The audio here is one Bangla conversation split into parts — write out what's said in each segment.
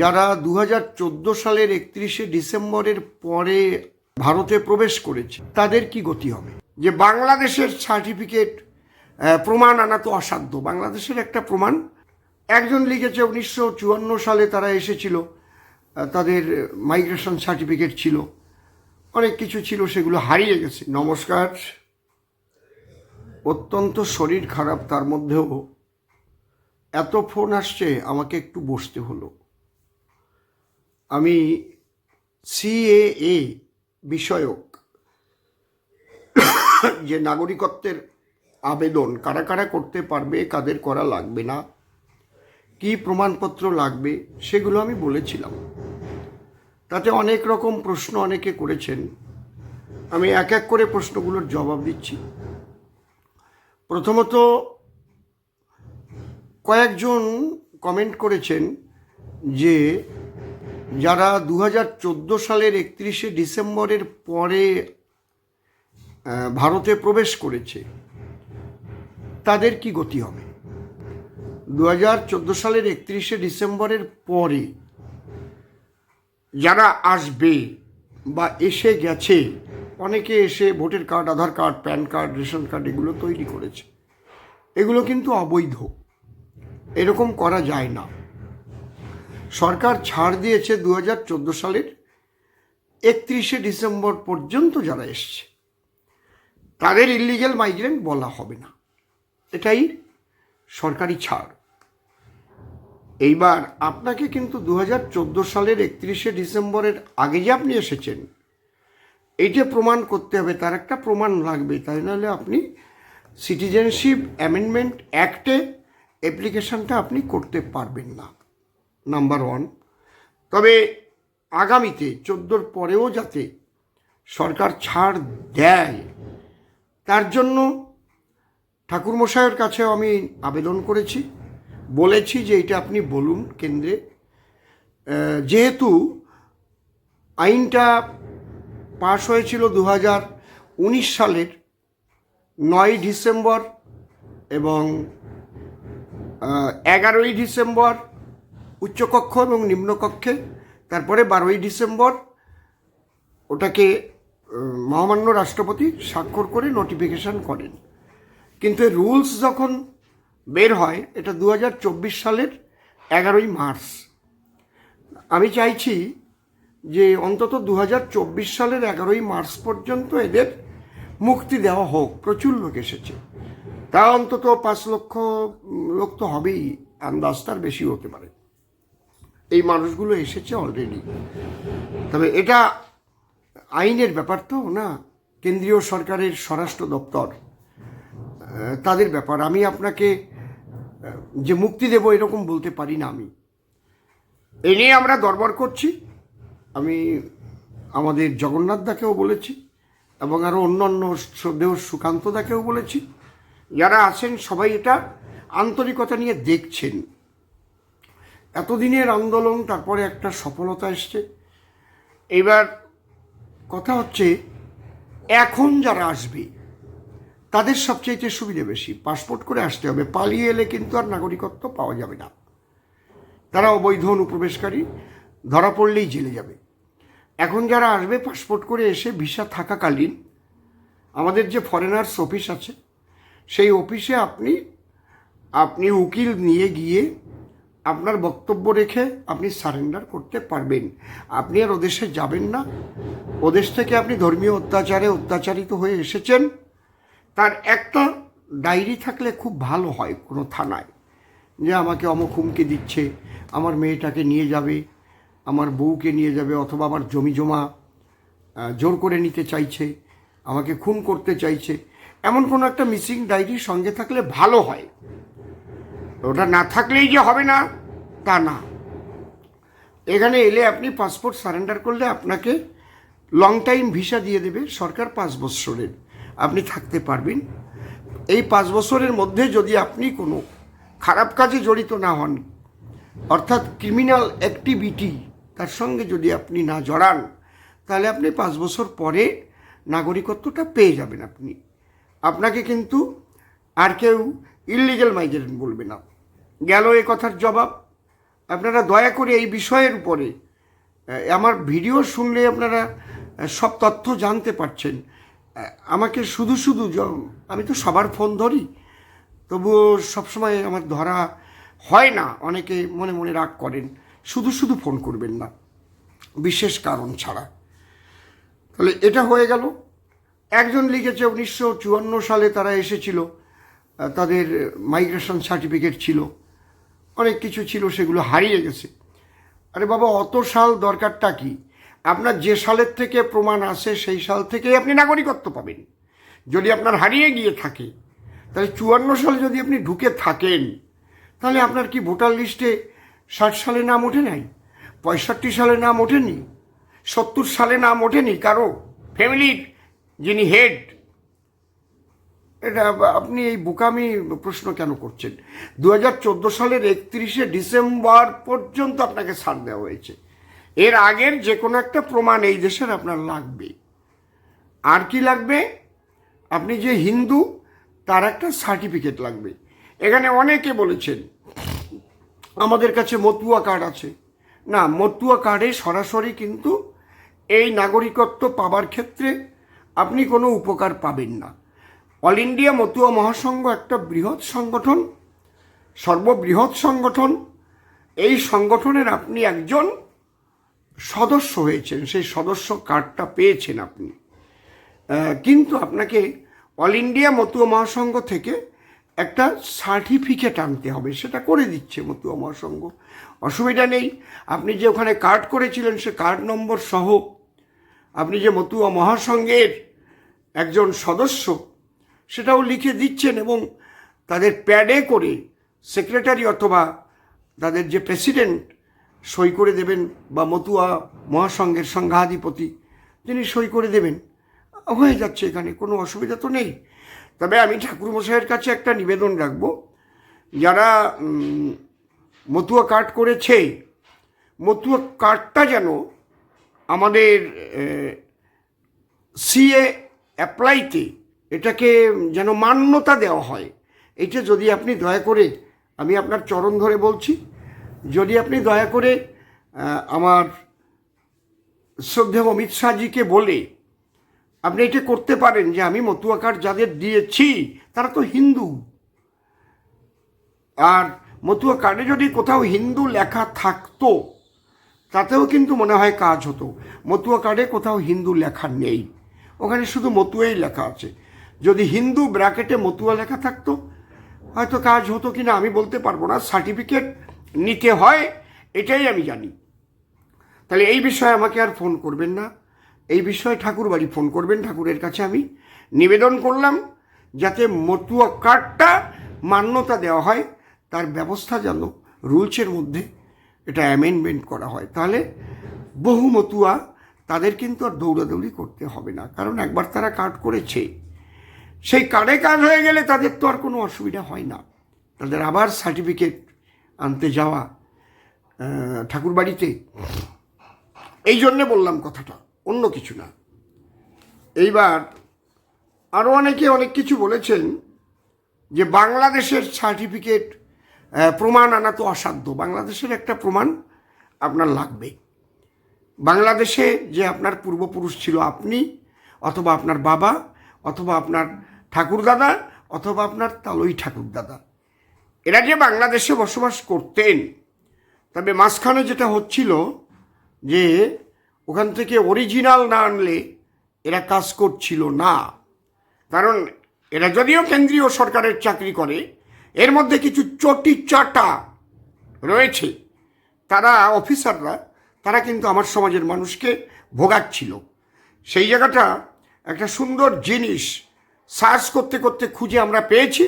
যারা দু হাজার চোদ্দ সালের একত্রিশে ডিসেম্বরের পরে ভারতে প্রবেশ করেছে, তাদের কি গতি হবে? যে বাংলাদেশের সার্টিফিকেট প্রমাণ আনা তো অসাধ্য। বাংলাদেশের একটা প্রমাণ, একজন লিখেছে উনিশশো চুয়ান্ন সালে তারা এসেছিল তাদের মাইগ্রেশন সার্টিফিকেট ছিল, অনেক কিছু ছিল, সেগুলো হারিয়ে গেছে। নমস্কার। অত্যন্ত শরীর খারাপ, তার মধ্যেও এত ফোন আসছে, আমাকে একটু বসতে হলো। আমি সিএএ বিষয়ক যে নাগরিকত্বের আবেদন কারা কারা করতে পারবে, কাদের করা লাগবে না, কি প্রমাণপত্র লাগবে, সেগুলো আমি বলেছিলাম। তাতে অনেক রকম প্রশ্ন অনেকে করেছেন। আমি এক এক করে প্রশ্নগুলোর জবাব দিচ্ছি। প্রথমত, কয়েকজন কমেন্ট করেছেন যে যারা দু হাজার চোদ্দ সালের একত্রিশে ডিসেম্বরের পরে ভারতে প্রবেশ করেছে, তাদের কি গতি হবে? দু হাজার চোদ্দ সালের একত্রিশে ডিসেম্বরের পরে যারা আসবে বা এসে গেছে, অনেকে এসে voter card, Aadhaar card, PAN card, ration card এগুলো তৈরি করেছে। এগুলো কিন্তু অবৈধ। এরকম করা যায় না। সরকার ছাড় দিয়েছে দু হাজার চোদ্দ সালের একত্রিশে ডিসেম্বর পর্যন্ত যারা এসছে, তাদের ইলিগেল মাইগ্রেন্ট বলা হবে না। এটাই সরকারি ছাড়। এইবার আপনাকে কিন্তু দু হাজার চোদ্দ সালের একত্রিশে ডিসেম্বরের আগে যে আপনি এসেছেন এইটা প্রমাণ করতে হবে, তার একটা প্রমাণ লাগবে। তাই নাহলে আপনি সিটিজেনশিপ অ্যামেন্ডমেন্ট অ্যাক্টে অ্যাপ্লিকেশনটা আপনি করতে পারবেন না। Number one. তবে আগামীতে, চোদ্দোর পরেও যাতে সরকার ছাড় দেয়, তার জন্য ঠাকুরমশাইয়ের কাছেও আমি আবেদন করেছি। বলেছি যে এটা আপনি বলুন কেন্দ্রে। যেহেতু আইনটা পাশ হয়েছিল দু উনিশ সালের নয় ডিসেম্বর এবং এগারোই ডিসেম্বর উচ্চকক্ষ এবং নিম্নকক্ষে, তারপরে বারোই ডিসেম্বর ওটাকে মহামান্য রাষ্ট্রপতি স্বাক্ষর করে নোটিফিকেশন করেন। কিন্তু রুলস যখন বের হয়, এটা দু হাজার চব্বিশ সালের এগারোই মার্চ। আমি চাইছি যে অন্তত দু হাজার চব্বিশ সালের এগারোই মার্চ পর্যন্ত এদের মুক্তি দেওয়া হোক। প্রচুর লোক এসেছে। তা অন্তত পাঁচ লক্ষ লোক তো হবেই। আন্দাজ তার বেশি হতে পারে। এই মানুষগুলো এসেছে অলরেডি তবে এটা আইনের ব্যাপার তো, না? কেন্দ্রীয় সরকারের স্বরাষ্ট্র দপ্তর তাদের ব্যাপার। আমি আপনাকে যে মুক্তি দেব এরকম বলতে পারি না আমি। এ নিয়ে আমরা দরবার করছি। আমি আমাদের জগন্নাথ দাকেও বলেছি, এবং আরও অন্যান্য শ্রদ্ধেয় সুকান্ত দাকেও বলেছি। যারা আছেন সবাই এটা আন্তরিকতা নিয়ে দেখছেন। এতদিনের আন্দোলন, তারপরে একটা সফলতা এসছে। এবার কথা হচ্ছে, এখন যারা আসবে, তাদের সবচাইতে সুবিধে বেশি। পাসপোর্ট করে আসতে হবে। পালিয়ে এলে কিন্তু আর নাগরিকত্ব পাওয়া যাবে না। তারা অবৈধ অনুপ্রবেশকারী, ধরা পড়লেই জেলে যাবে। এখন যারা আসবে, পাসপোর্ট করে এসে ভিসা থাকাকালীন, আমাদের যে ফরেনার্স অফিস আছে, সেই অফিসে আপনি আপনি উকিল নিয়ে গিয়ে আপনার বক্তব্য রেখে আপনি সারেন্ডার করতে পারবেন। আপনি আর ওদেশে যাবেন না। ওদেশ থেকে আপনি ধর্মীয় অত্যাচারে অত্যাচারিত হয়ে এসেছেন। তার একটা ডায়েরি থাকলে খুব ভালো হয় কোনো থানায়। যে আমাকে অমুক হুমকি দিচ্ছে, আমার মেয়েটাকে নিয়ে যাবে, আমার বউকে নিয়ে যাবে অথবা আমার জমি জমা জোর করে নিতে চাইছে, আমাকে খুন করতে চাইছে। এমন কোনো একটা মিসিং ডায়েরি সঙ্গে থাকলে ভালো হয়। ওটা না থাকলেই যে হবে না, তা না। এখানে এলে আপনি পাসপোর্ট সারেন্ডার করলে আপনাকে লং টাইম ভিসা দিয়ে দেবে সরকার পাঁচ বছরের। আপনি থাকতে পারবেন। এই পাঁচ বছরের মধ্যে যদি আপনি কোনো খারাপ কাজে জড়িত না হন, অর্থাৎ ক্রিমিনাল অ্যাক্টিভিটি তার সঙ্গে যদি আপনি না জড়ান, তাহলে আপনি পাঁচ বছর পরে নাগরিকত্বটা পেয়ে যাবেন আপনি। আপনাকে কিন্তু আর কেউ ইললিগেল মাইগ্রেন্ট বলবে না। গেল এ কথার জবাব। আপনারা দয়া করে এই বিষয়ের উপরে আমার ভিডিও শুনলে আপনারা সব তথ্য জানতে পারছেন। আমাকে শুধু শুধু আমি তো সবার ফোন ধরি, তবুও সবসময় আমার ধরা হয় না, অনেকে মনে মনে রাগ করেন, শুধু শুধু ফোন করবেন না, বিশেষ কারণ ছাড়া। তাহলে এটা হয়ে গেল। একজন লিখেছে, উনিশশো চুয়ান্ন সালে তারা এসেছিল তাদের মাইগ্রেশন সার্টিফিকেট ছিল। অনেক কিছু ছিল, সেগুলো হারিয়ে গেছে। আরে বাবা, অত সাল দরকারটা কি? আপনার যে সালের থেকে প্রমাণ আসে সেই সাল থেকেই আপনি নাগরিকত্ব পাবেন। যদি আপনার হারিয়ে গিয়ে থাকে, তাহলে চুয়ান্ন সালে যদি আপনি ঢুকে থাকেন, তাহলে আপনার কি ভোটার লিস্টে ষাট সালে নাম ওঠে নাই? পঁয়ষট্টি সালে নাম ওঠেনি? সত্তর সালে নাম ওঠেনি কারও? ফ্যামিলির যিনি হেড এটা আপনি এই বোকামি প্রশ্ন কেন করছেন? দু হাজার চোদ্দ সালের একত্রিশে ডিসেম্বর পর্যন্ত আপনাকে ছাড় দেওয়া হয়েছে। এর আগের যে কোনো একটা প্রমাণ এই দেশের আপনার লাগবে। আর কি লাগবে? আপনি যে হিন্দু, তার একটা সার্টিফিকেট লাগবে। এখানে অনেকে বলেছেন, আমাদের কাছে মতুয়া কার্ড আছে। না, মতুয়া কার্ডে সরাসরি কিন্তু এই নাগরিকত্ব পাবার ক্ষেত্রে আপনি কোনো উপকার পাবেন না। অল ইন্ডিয়া মতুয়া মহাসংঘ একটা বৃহৎ সংগঠন, সর্ববৃহৎ সংগঠন। এই সংগঠনের আপনি একজন সদস্য হয়েছেন, সেই সদস্য কার্ডটা পেয়েছেন আপনি। কিন্তু আপনাকে অল ইন্ডিয়া মতুয়া মহাসংঘ থেকে একটা সার্টিফিকেট আনতে হবে, সেটা করে দিচ্ছে মতুয়া মহাসংঘ। অসুবিধা নেই, আপনি যে ওখানে কার্ড করেছিলেন সে কার্ড নম্বর সহ আপনি যে মতুয়া মহাসংঘের একজন সদস্য সেটাও লিখে দিচ্ছেন এবং তাদের প্যাডে করে সেক্রেটারি অথবা তাদের যে প্রেসিডেন্ট সই করে দেবেন বা মতুয়া মহাসংঘের সংঘাধিপতি তিনি সই করে দেবেন, হয়ে যাচ্ছে এখানে, কোনো অসুবিধা তো নেই। তবে আমি ঠাকুরমশাইয়ের কাছে একটা নিবেদন রাখব। যারা মতুয়া কার্ড করেছে, মতুয়া কার্ডটা যেন আমাদের সিএ অ্যাপ্লাইতে এটাকে যেন মান্যতা দেওয়া হয়। এটা যদি আপনি দয়া করে, আমি আপনার চরণ ধরে বলছি, যদি আপনি দয়া করে আমার শ্রদ্ধেয় অমিত শাহজিকে বলে, আপনি এটা করতে পারেন যে আমি মতুয়া কার্ড যাদের দিয়েছি, তারা তো হিন্দু। আর মতুয়া কার্ডে যদি কোথাও হিন্দু লেখা থাকতো, তাতেও কিন্তু মনে হয় কাজ হতো। মতুয়া কার্ডে কোথাও হিন্দু লেখা নেই। ওখানে শুধু মতুয়াই লেখা আছে। যদি হিন্দু ব্র্যাকেটে মতুয়া লেখা থাকতো, হয়তো কাজ হতো কি না আমি বলতে পারব না, সার্টিফিকেট নিতে হয়, এটাই আমি জানি। তাহলে এই বিষয়ে আমাকে আর ফোন করবেন না। এই বিষয়ে ঠাকুর বাড়ি ফোন করবেন, ঠাকুরের কাছে আমি নিবেদন করলাম, যাতে মতুয়া কার্ডটা মান্যতা দেওয়া হয়, তার ব্যবস্থা যেন রুলসের মধ্যে এটা অ্যামেন্ডমেন্ট করা হয়। তাহলে বহু মতুয়া, তাদের কিন্তু আর দৌড়াদৌড়ি করতে হবে না, কারণ একবার তারা কার্ড করেছে। সেই কার্ডে কাজ হয়ে গেলে তাদের তো আর কোনো অসুবিধা হয় না। তাদের আবার সার্টিফিকেট আনতে যাওয়া আহ, ঠাকুরবাড়িতে এই জন্যে বললাম কথাটা অন্য কিছু না। এইবার আরও অনেকে অনেক কিছু বলেছেন যে বাংলাদেশের সার্টিফিকেট প্রমাণ আনা তো অসাধ্য। বাংলাদেশের একটা প্রমাণ আপনার লাগবে। বাংলাদেশে যে আপনার পূর্বপুরুষ ছিল আপনি অথবা আপনার বাবা অথবা আপনার ঠাকুরদাদা অথবা আপনার তালই ঠাকুরদাদা। এরা যে বাংলাদেশে বসবাস করতেন, তবে মাঝখানে যেটা হচ্ছিল যে ওখান থেকে অরিজিনাল না আনলে এরা কাজ করছিল না। কারণ এরা যদিও কেন্দ্রীয় সরকারের চাকরি করে, এর মধ্যে কিছু চটি চাটা রয়েছে। তারা অফিসাররা, তারা কিন্তু আমার সমাজের মানুষকে ভোগাচ্ছিল। সেই জায়গাটা একটা সুন্দর জিনিস সার্চ করতে করতে খুঁজে আমরা পেয়েছি,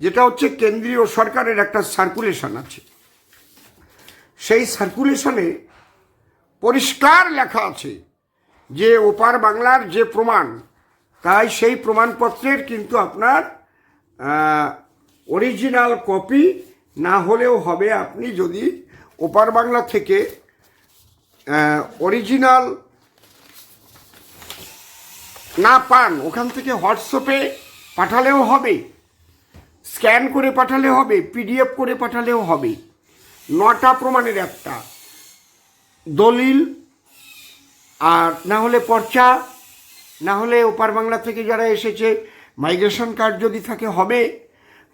যেটা হচ্ছে কেন্দ্রীয় সরকারের একটা সার্কুলেশন আছে। সেই সার্কুলেশনে পরিষ্কার লেখা আছে যে ওপার বাংলার যে প্রমাণ, তাই সেই প্রমাণপত্রের কিন্তু আপনার অরিজিনাল কপি না হলেও হবে আপনি যদি ওপার বাংলা থেকে অরিজিনাল না পান, ওখান থেকে হোয়াটসঅ্যাপে পাঠালেও হবে, স্ক্যান করে পাঠালে হবে, পিডিএফ করে পাঠালেও হবে। নটা প্রমাণের একটা, দলিল আর না হলে পর্চা, না হলে ওপার বাংলা থেকে যারা এসেছে, মাইগ্রেশন কার্ড যদি থাকে হবে,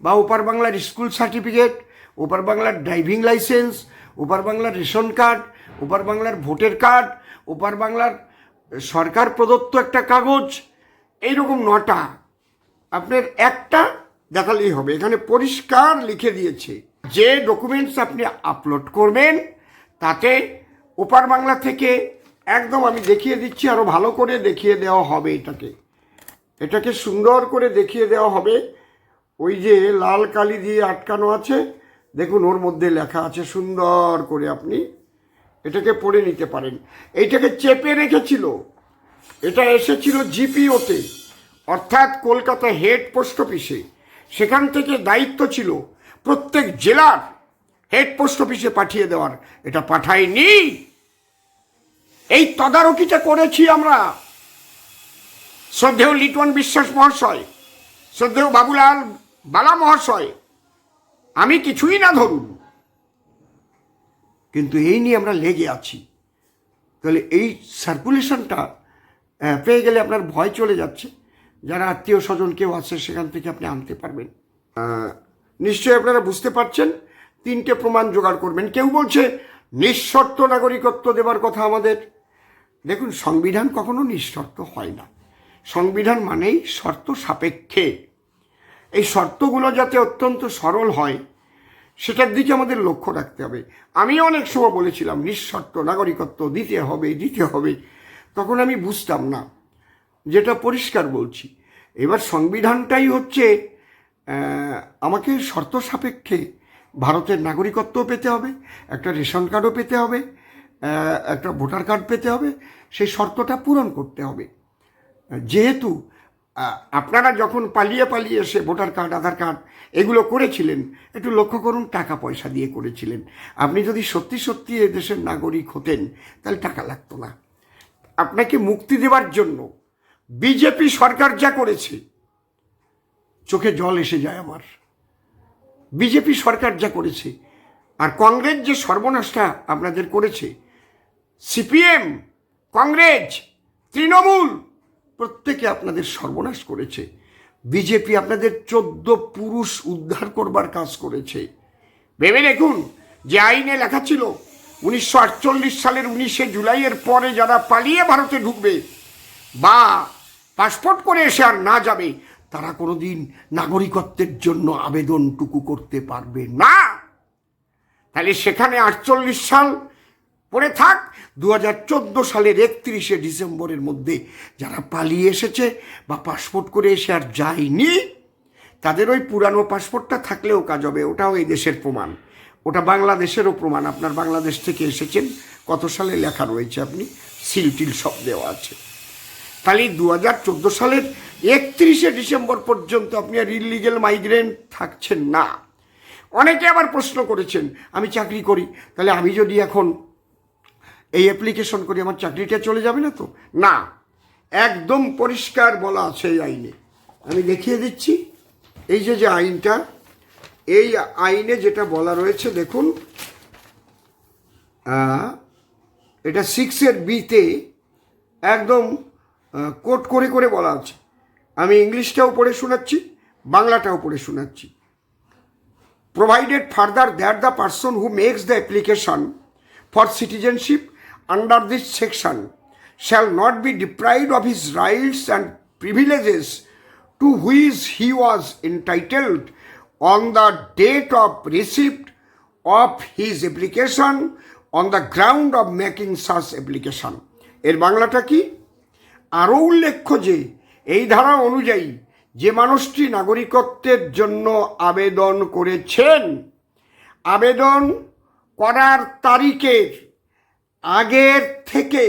বা ওপার বাংলার স্কুল সার্টিফিকেট, ওপার বাংলার ড্রাইভিং লাইসেন্স, ওপার বাংলার রেশন কার্ড, ওপার বাংলার ভোটের কার্ড, ওপার বাংলার সরকার প্রদত্ত একটা কাগজ, এইরকম নটা। আপনার একটা দেখালেই হবে। এখানে পরিষ্কার লিখে দিয়েছে। যে ডকুমেন্টস আপনি আপলোড করবেন, তাতে ওপার বাংলা থেকে একদম আমি দেখিয়ে দিচ্ছি আরও ভালো করে দেখিয়ে দেওয়া হবে এটাকে। এটাকে সুন্দর করে দেখিয়ে দেওয়া হবে। ওই যে লাল কালি দিয়ে আটকানো আছে, দেখুন ওর মধ্যে লেখা আছে সুন্দর করে আপনি এটাকে পড়ে নিতে পারেন। এইটাকে চেপে রেখেছিল। এটা এসেছিল জিপিওতে, অর্থাৎ কলকাতা হেড পোস্ট অফিসে। সেখান থেকে দায়িত্ব ছিল প্রত্যেক জেলার হেড পোস্ট অফিসে পাঠিয়ে দেওয়ার। এটা পাঠায়নি এই তদারকিটা করেছি আমরা। শ্রদ্ধেয় লিটন বিশ্বাস মহাশয়, শ্রদ্ধেয় বাবুলাল বালা মহাশয়, আমি কিছুই না ধরুন। কিন্তু এই নিয়ে আমরা লেগে আছি। তাহলে এই সার্কুলেশনটা পেয়ে গেলে আপনার ভয় চলে যাচ্ছে। যারা আত্মীয় স্বজন কেউ আছে, সেখান থেকে আপনি আনতে পারবেন। নিশ্চয়ই আপনারা বুঝতে পারছেন, তিনটে প্রমাণ জোগাড় করবেন। কেউ বলছে, নিঃশর্ত নাগরিকত্ব দেবার কথা আমাদের। দেখুন, সংবিধান কখনো নিঃশর্ত হয় না। সংবিধান মানেই শর্ত সাপেক্ষে। এই শর্তগুলো যাতে অত্যন্ত সরল হয় সেটার দিকে আমাদের লক্ষ্য রাখতে হবে। আমি অনেক সময় বলেছিলাম নিঃশর্ত নাগরিকত্ব দিতে হবে দিতে হবে। তখন আমি বুঝতাম না। যেটা পরিষ্কার বলছি, এবার সংবিধানটাই হচ্ছে আমাকে শর্ত সাপেক্ষে ভারতের নাগরিকত্বও পেতে হবে, একটা রেশন কার্ডও পেতে হবে একটা ভোটার কার্ড পেতে হবে, সেই শর্তটা পূরণ করতে হবে। যেহেতু আপনারা যখন পালিয়ে পালিয়ে এসে ভোটার কার্ড, আধার কার্ড এগুলো করেছিলেন, একটু লক্ষ্য করুন, টাকা পয়সা দিয়ে করেছিলেন। আপনি যদি সত্যি সত্যি দেশের নাগরিক হতেন, তাহলে টাকা লাগতো না। আপনাকে মুক্তি দেওয়ার জন্য বিজেপি সরকার যা করেছে, চোখে জল এসে যায় আমার। বিজেপি সরকার যা করেছে, আর কংগ্রেস যে সর্বনাশটা আপনাদের করেছে, সিপিএম, কংগ্রেস, তৃণমূল প্রত্যেকে আপনাদের সর্বনাশ করেছে। বিজেপি আপনাদের চোদ্দ পুরুষ উদ্ধার করবার কাজ করেছে। ভেবে দেখুন যে আইনে লেখা ছিল, উনিশশো আটচল্লিশ সালের উনিশে জুলাইয়ের পরে যারা পালিয়ে ভারতে ঢুকবে বা পাসপোর্ট করে এসে আর না যাবে, তারা কোনোদিন নাগরিকত্বের জন্য আবেদনটুকু করতে পারবে না। তাহলে সেখানে আটচল্লিশ সাল পড়ে থাক। দু হাজার চোদ্দ সালের একত্রিশে ডিসেম্বরের মধ্যে যারা পালিয়ে এসেছে বা পাসপোর্ট করে এসে আর যায়নি, তাদের ওই পুরানো পাসপোর্টটা থাকলেও কাজ হবে। ওটাও এই দেশের প্রমাণ। ওটা বাংলাদেশেরও প্রমাণ। আপনার বাংলাদেশ থেকে এসেছেন। কত সালে লেখা রয়েছে আপনি? সিল টিল সব দেওয়া আছে। তাহলে দু হাজার চোদ্দ সালের একত্রিশে ডিসেম্বর পর্যন্ত আপনি আর ইলিগেল মাইগ্রেন্ট থাকছেন না। অনেকে আবার প্রশ্ন করেছেন, আমি চাকরি করি, তাহলে আমি যদি এখন এই অ্যাপ্লিকেশন করি, আমার চাকরিটা চলে যাবে না তো? না, একদম পরিষ্কার বলা আছে এই আইনে। আমি দেখিয়ে দিচ্ছি, এই যে যে আইনটা, এই আইনে যেটা বলা রয়েছে, দেখুন এটা সিক্সের বিতে একদম কোট করে করে বলা আছে। আমি ইংলিশটাও পড়ে শোনাচ্ছি, বাংলাটাও পড়ে শোনাচ্ছি। Provided further that the person who makes the application for citizenship under this section shall not be deprived of his rights and privileges to which he was entitled on the date of receipt of his application on the ground of making such application এর বাংলাটা কি আরও উল্লেখ্য যে এই ধারা অনুযায়ী যে মানুষটি নাগরিকত্বের জন্য আবেদন করেছেন আবেদন করার তারিখের আগের থেকে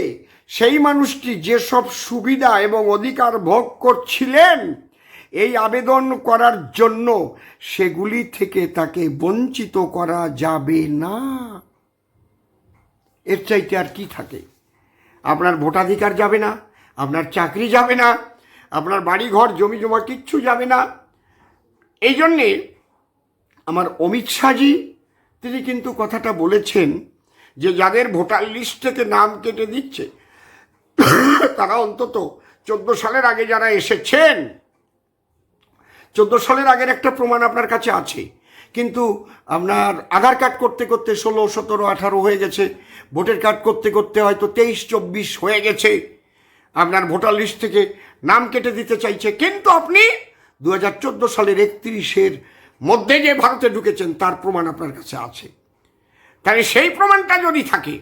সেই মানুষটি যেসব সুবিধা এবং অধিকার ভোগ করছিলেন, এই আবেদন করার জন্য সেগুলি থেকে তাকে বঞ্চিত করা যাবে না। এর চাইতে আর কি থাকে? আপনার ভোটাধিকার যাবে না, আপনার চাকরি যাবে না, আপনার বাড়ি ঘর জমি জমা কিচ্ছু যাবে না। এই জন্যে আমার অমিত শাহজি, তিনি কিন্তু কথাটা বলেছেন যে যাদের ভোটার লিস্ট থেকে নাম কেটে দিচ্ছে, তারা অন্তত চোদ্দ সালের আগে যারা এসেছেন, চোদ্দ সালের আগের একটা প্রমাণ আপনার কাছে আছে। কিন্তু আপনার আধার কার্ড করতে করতে ষোলো, সতেরো, আঠারো হয়ে গেছে, ভোটের কার্ড করতে করতে হয়তো তেইশ, চব্বিশ হয়ে গেছে। আপনার ভোটার লিস্ট থেকে নাম কেটে দিতে চাইছে। কিন্তু আপনি দু হাজার চোদ্দ সালের একত্রিশের মধ্যে যে ভারতে ঢুকেছেন, তার প্রমাণ আপনার কাছে আছে। তাহলে সেই প্রমাণটা যদি থাকে,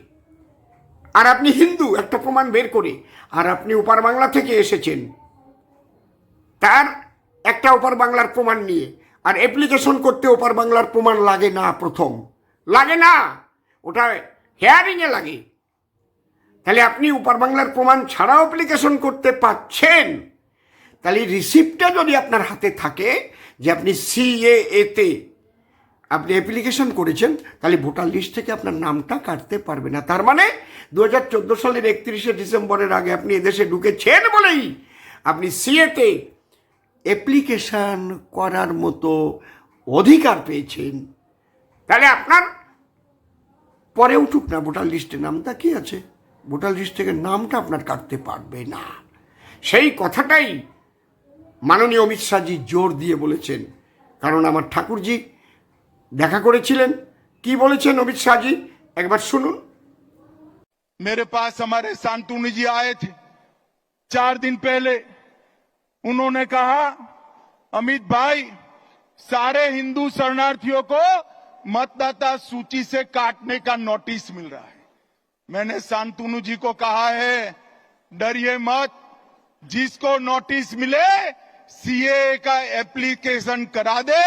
আর আপনি হিন্দু, একটা প্রমাণ বের করে, আর আপনি উপার বাংলা থেকে এসেছেন, তার একটা ওপার বাংলার প্রমাণ নিয়ে, আর অ্যাপ্লিকেশন করতে ওপার বাংলার প্রমাণ লাগে না প্রথম। লাগে না, ওটা হেয়ারিংয়ে লাগে। তাহলে আপনি উপার বাংলার প্রমাণ ছাড়াও অ্যাপ্লিকেশন করতে পাচ্ছেন তাহলে রিসিপ্টটা যদি আপনার হাতে থাকে, যে আপনি সিএ এতে আপনি অ্যাপ্লিকেশন করেছেন, তাহলে ভোটার লিস্ট থেকে আপনার নামটা কাটতে পারবে না। তার মানে দু হাজার চোদ্দ সালের একত্রিশে ডিসেম্বরের আগে আপনি এদেশে ঢুকেছেন বলেই আপনি সিএতে অ্যাপ্লিকেশন করার মতো অধিকার পেয়েছেন। তাহলে আপনার পরে উঠুক না ভোটার লিস্টে নামটা কি আছে? ভোটার লিস্ট থেকে নামটা আপনার কাটতে পারবে না। সেই কথাটাই মাননীয় অমিত শাহজি জোর দিয়ে বলেছেন। কারণ আমার ঠাকুরজি দেখা করেছিলেন কি বলেছেন অমিত শাহজি একবার শুনুন मेरे पास हमारे सांतुनी जी आए थे चार दिन पहले उन्होंने कहा अमित भाई सारे हिंदू शरणार्थियों को मतदाता सूची से काटने का नोटिस मिल रहा है मैंने सांतुनु जी को कहा है डरिए मत जिसको नोटिस मिले सीए का एप्लीकेशन करा दे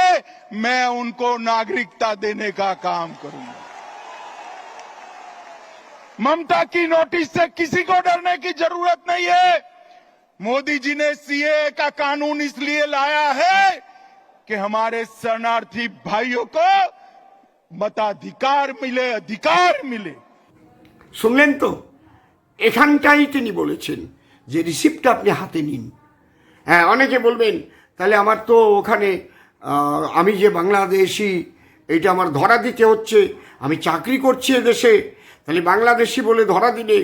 मैं उनको नागरिकता देने का काम करूंगा ममता की नोटिस से किसी को डरने की जरूरत नहीं है मोदी जी ने सीए का कानून इसलिए लाया है कि हमारे शरणार्थी भाइयों को मताधिकार मिले अधिकार मिले শুনলেন তো এখানটাই তিনি বলেছেন যে রিসিপ্টটা আপনি হাতে নিন হ্যাঁ অনেকে বলবেন, তাহলে আমার তো ওখানে আমি যে বাংলাদেশি এটা আমার ধরা দিতে হচ্ছে, আমি চাকরি করছি এদেশে, তাহলে বাংলাদেশি বলে ধরা দিলে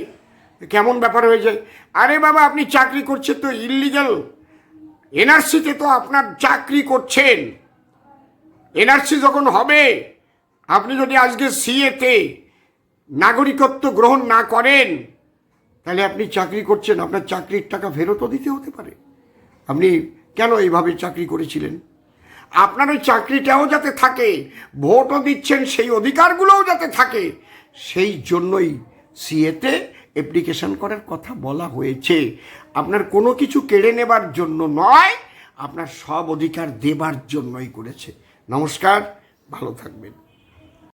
কেমন ব্যাপার হয়ে যায়? আরে বাবা, আপনি চাকরি করছেন তো ইললিগাল এনআরসিতে তো আপনার চাকরি করছেন। এনআরসি যখন হবে, আপনি যদি আজকে সিএতে নাগরিকত্ব গ্রহণ না করেন, তাহলে আপনি চাকরি করছেন, আপনার চাকরির টাকা ফেরতও দিতে হতে পারে। আপনি কেন এইভাবে চাকরি করেছিলেন? আপনার ওই চাকরিটাও যাতে থাকে, ভোটও দিচ্ছেন, সেই অধিকারগুলোও যাতে থাকে, সেই জন্যই সিএতে অ্যাপ্লিকেশন করার কথা বলা হয়েছে। আপনার কোনো কিছু কেড়ে নেবার জন্য নয়, আপনার সব অধিকার দেবার জন্যই করেছে। নমস্কার, ভালো থাকবেন।